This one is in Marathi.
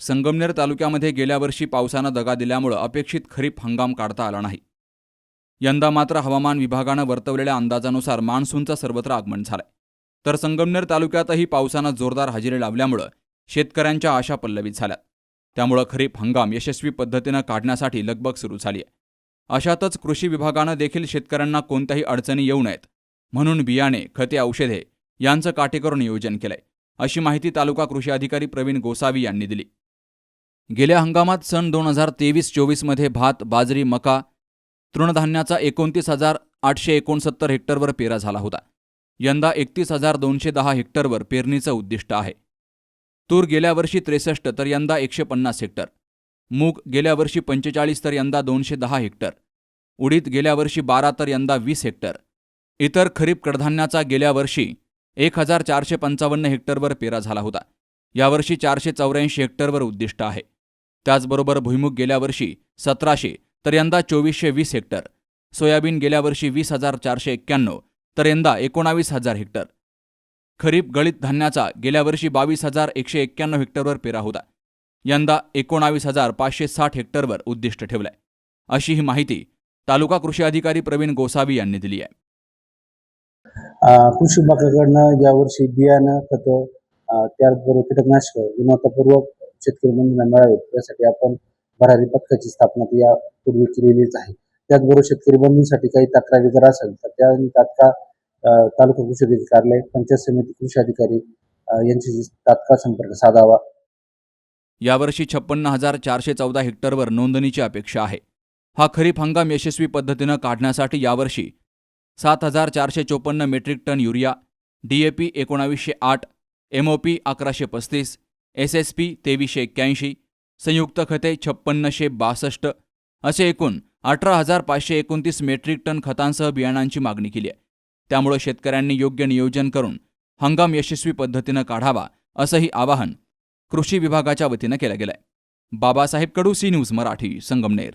संगमनेर तालुक्यामध्ये गेल्या वर्षी पावसानं दगा दिल्यामुळं अपेक्षित खरीप हंगाम काढता आला नाही. यंदा मात्र हवामान विभागानं वर्तवलेल्या अंदाजानुसार मान्सूनचं सर्वत्र आगमन झालंय. तर संगमनेर तालुक्यातही पावसानं जोरदार हजेरी लावल्यामुळं शेतकऱ्यांच्या आशा पल्लवित झाल्यात. त्यामुळं खरीप हंगाम यशस्वी पद्धतीनं काढण्यासाठी लगबग सुरू झाली आहे अशातच कृषी विभागानं देखील शेतकऱ्यांना कोणत्याही अडचणी येऊ नयेत. म्हणून बियाणे खते औषधे यांचं काटेकोर नियोजन केलंय अशी माहिती तालुका कृषी अधिकारी प्रवीण गोसावी यांनी दिली. गेल्या हंगामात सन दोन हजार तेवीस चोवीसमध्ये भात बाजरी मका तृणधान्याचा एकोणतीस हजार आठशे एकोणसत्तर हेक्टरवर पेरा झाला होता. यंदा एकतीस हजार दोनशे दहा हेक्टरवर पेरणीचं उद्दिष्ट आहे. तूर गेल्या वर्षी त्रेसष्ट तर यंदा एकशे पन्नास हेक्टर. मूग गेल्या वर्षी पंचेचाळीस तर यंदा दोनशे दहा हेक्टर. उडीद गेल्या वर्षी बारा तर यंदा वीस हेक्टर. इतर खरीप कडधान्याचा गेल्या वर्षी एक हजार चारशे पंचावन्न हेक्टरवर पेरा झाला होता. यावर्षी चारशे चौऱ्याऐंशी हेक्टरवर उद्दिष्ट आहे. त्याचबरोबर भुईमुग गेल्या वर्षी सतराशे तर यंदा चोवीसशे वीस हेक्टर. सोयाबीन गेल्या वर्षी वीस हजार चारशे एक्क्याण्णव तर यंदा एकोणावीस हजार हेक्टर. खरीप गळीत धान्याचा गेल्या वर्षी बावीस हजार एकशे एक्क्याण्णव हेक्टरवर पेरा होता. यंदा एकोणावीस हजार पाचशे साठ हेक्टरवर उद्दिष्ट ठेवलंय. अशी ही माहिती तालुका कृषी अधिकारी प्रवीण गोसावी यांनी दिली आहे. कृषी विभागाकडनं यावर्षी बियाणं खतं त्याचबरोबर कीटकनाशक गुणवत्तापूर्वक शेतकरी बंधूंना मिळावेत यासाठी आपण भरारी पथकाची स्थापना या यापूर्वी केलेलीच आहे. त्याचबरोबर शेतकरी बंधूंसाठी काही तक्रारी जर असेल तर त्या तात्काळ तालुका कृषी अधिकारी कार्यालय पंचायत समिती कृषी अधिकारी यांच्याशी तात्काळ संपर्क साधावा. यावर्षी छप्पन्न हजार चारशे चौदा हेक्टरवर नोंदणीची अपेक्षा आहे. हा खरीप हंगाम यशस्वी पद्धतीनं काढण्यासाठी यावर्षी सात हजार चारशे चोपन्न मेट्रिक टन युरिया डीएपी एकोणावीसशे आठ एमओपी अकराशे पस्तीस एस एस पी तेवीसशे एक्क्याऐंशी संयुक्त खते छप्पन्नशे बासष्ट असे एकूण अठरा हजार पाचशे एकोणतीस मेट्रिक टन खतांसह बियाणांची मागणी केली आहे. त्यामुळे शेतकऱ्यांनी योग्य नियोजन करून हंगाम यशस्वी पद्धतीनं काढावा असंही आवाहन कृषी विभागाच्या वतीनं केलं गेलंय. Babasaheb Kadu C news Marathi Sangamner.